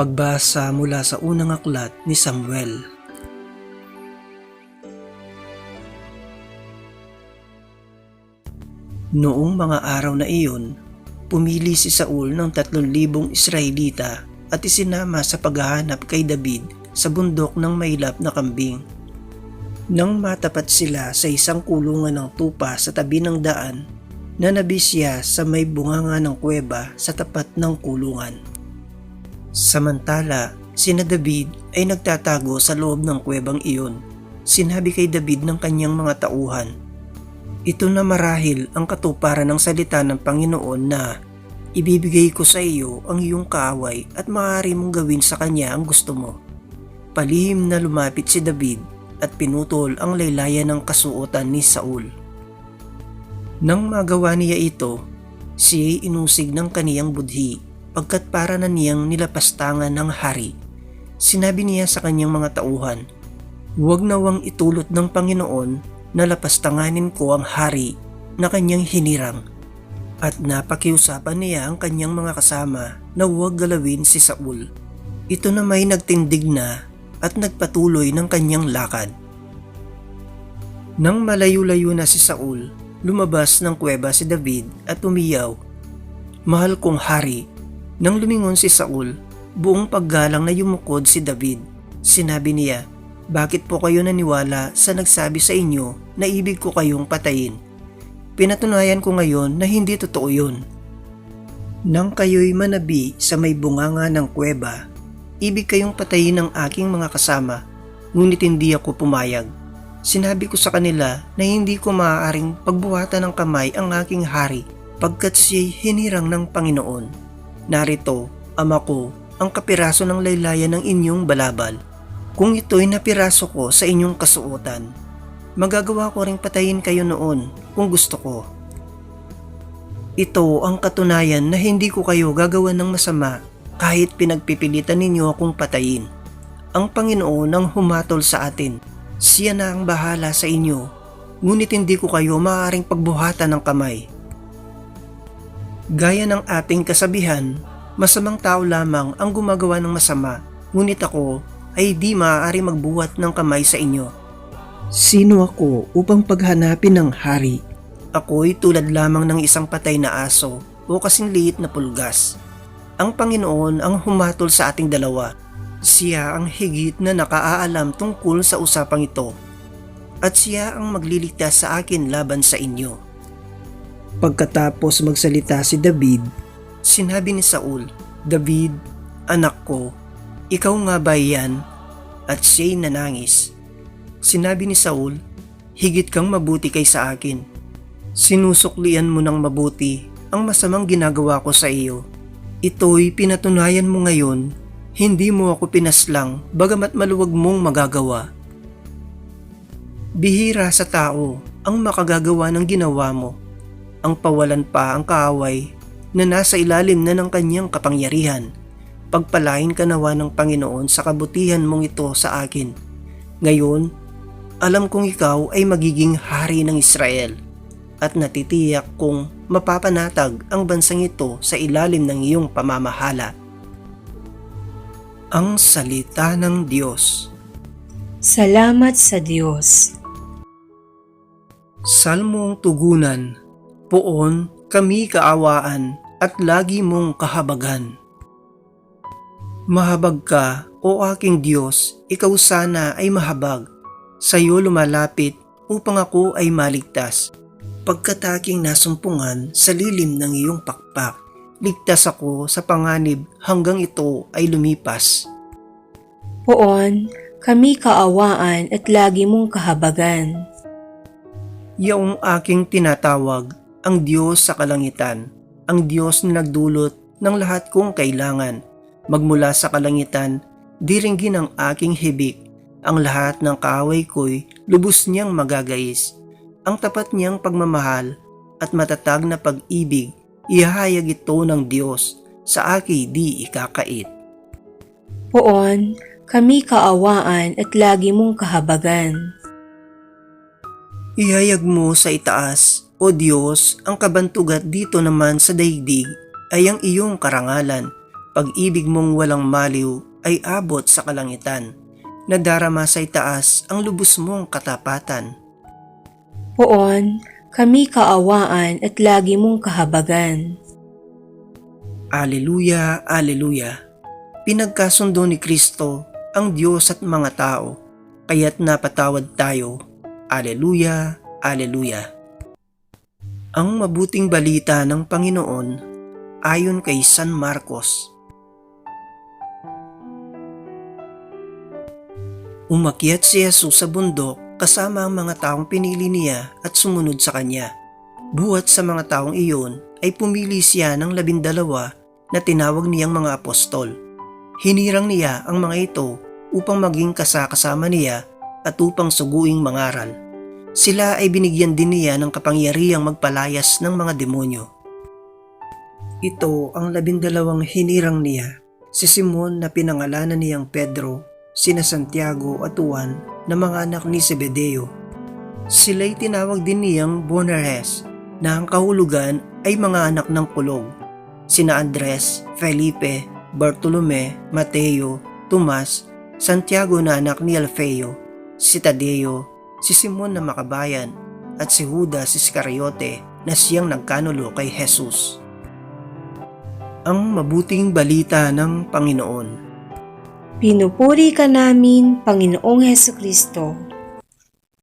Pagbasa mula sa unang aklat ni Samuel. Noong mga araw na iyon, pumili si Saul ng tatlong libong Israelita at isinama sa paghahanap kay David sa bundok ng mailap na kambing. Nang matapat sila sa isang kulungan ng tupa sa tabi ng daan, nanabi siya sa may bunganga ng kuweba sa tapat ng kulungan. Samantala, sina David ay nagtatago sa loob ng kuwebang iyon. Sinabi kay David ng kanyang mga tauhan, Ito na marahil ang katuparan ng salita ng Panginoon na ibibigay ko sa iyo ang iyong kaaway at maaari mong gawin sa kanya ang gusto mo. Palihim na lumapit si David at pinutol ang laylayan ng kasuotan ni Saul. Nang magawa niya ito, siya'y inusig ng kaniyang budhi pagkat para na niyang nilapastangan ng hari. Sinabi niya sa kanyang mga tauhan, Huwag nawang itulot ng Panginoon na lapastanganin ko ang hari na kanyang hinirang. At napakiusapan niya ang kanyang mga kasama na huwag galawin si Saul. Ito na may nagtindig na at nagpatuloy ng kanyang lakad. Nang malayo-layo na si Saul, lumabas ng kuweba si David at umiyaw. Mahal kong hari, nang lumingon si Saul, buong paggalang na yumukod si David. Sinabi niya, bakit po kayo naniwala sa nagsabi sa inyo na ibig ko kayong patayin? Pinatunayan ko ngayon na hindi totoo yun. Nang kayo'y manabi sa may bunganga ng kuweba, ibig kayong patayin ng aking mga kasama, ngunit hindi ako pumayag. Sinabi ko sa kanila na hindi ko maaaring pagbuhatan ng kamay ang aking hari pagkat siya'y hinirang ng Panginoon. Narito, ama ko, ang kapiraso ng laylayan ng inyong balabal. Kung ito'y napiraso ko sa inyong kasuotan, magagawa ko ring patayin kayo noon kung gusto ko. Ito ang katunayan na hindi ko kayo gagawa ng masama kahit pinagpipilitan ninyo akong patayin. Ang Panginoon ang humatol sa atin. Siya na ang bahala sa inyo, ngunit hindi ko kayo maaaring pagbuhatan ng kamay. Gaya ng ating kasabihan, masamang tao lamang ang gumagawa ng masama, ngunit ako ay di maaari magbuhat ng kamay sa inyo. Sino ako upang paghanapin ng hari? Ako'y tulad lamang ng isang patay na aso o kasing liit na pulgas. Ang Panginoon ang humatol sa ating dalawa. Siya ang higit na nakaaalam tungkol sa usapang ito. At siya ang magliligtas sa akin laban sa inyo. Pagkatapos magsalita si David, sinabi ni Saul, David, anak ko, ikaw nga ba yan? At siya'y nanangis. Sinabi ni Saul, higit kang mabuti kay sa akin. Sinusuklian mo ng mabuti ang masamang ginagawa ko sa iyo. Ito'y pinatunayan mo ngayon, hindi mo ako pinaslang bagamat maluwag mong magagawa. Bihira sa tao ang makagagawa ng ginawa mo ang pawalan pa ang kaaway na nasa ilalim na ng kanyang kapangyarihan. Pagpalain ka nawa ng Panginoon sa kabutihan mong ito sa akin. Ngayon, alam kong ikaw ay magiging hari ng Israel at natitiyak kong mapapanatag ang bansang ito sa ilalim ng iyong pamamahala. Ang Salita ng Diyos Salamat sa Diyos. Salmong Tugunan Poon kami kaawaan at lagi mong kahabagan. Mahabag ka, o aking Diyos, ikaw sana ay mahabag. Sa iyo lumalapit upang ako ay maligtas. Pagkat aking nasumpungan sa lilim ng iyong pakpak, ligtas ako sa panganib hanggang ito ay lumipas. Poon, kami kaawaan at lagi mong kahabagan. Yaong aking tinatawag, ang Diyos sa kalangitan, ang Diyos na nagdulot ng lahat kong kailangan. Magmula sa kalangitan, diringgin ang aking hibik. Ang lahat ng kaaway ko'y lubos niyang magagais. Ang tapat niyang pagmamahal at matatag na pag-ibig, ihahayag ito ng Diyos sa aki di ikakait. Poon, kami kaawaan at lagi mong kahabagan. Ihayag mo sa itaas, O Diyos, ang kabantugat dito naman sa daigdig ay ang iyong karangalan. pag-ibig mong walang maliw ay abot sa kalangitan. Nadarama sa itaas ang lubos mong katapatan. Poon, kami kaawaan at lagi mong kahabagan. Aleluya, Aleluya. Pinagkasundo ni Kristo ang Diyos at mga tao, kaya't napatawad tayo. Aleluya, Aleluya. Ang mabuting balita ng Panginoon ayon kay San Marcos. Umakyat si Jesus sa bundok kasama ang mga taong pinili niya at sumunod sa kanya. Buhat sa mga taong iyon ay pumili siya ng labindalawa na tinawag niyang mga apostol. Hinirang niya ang mga ito upang maging kasakasama niya at upang suguing mangaral. Sila ay binigyan din niya ng kapangyarihang magpalayas ng mga demonyo. Ito ang labindalawang hinirang niya, si Simon na pinangalanan niyang Pedro, sina Santiago at Juan na mga anak ni Zebedeo. Sila'y tinawag din niyang Bonares na ang kahulugan ay mga anak ng kulog. Sina Andres, Felipe, Bartolome, Mateo, Tomas, Santiago na anak ni Alfeo, si Tadeo, si Simon na makabayan, at si Judas Iscariote na siyang nagkanulo kay Jesus. Ang mabuting balita ng Panginoon. Pinupuri ka namin, Panginoong Heso Kristo.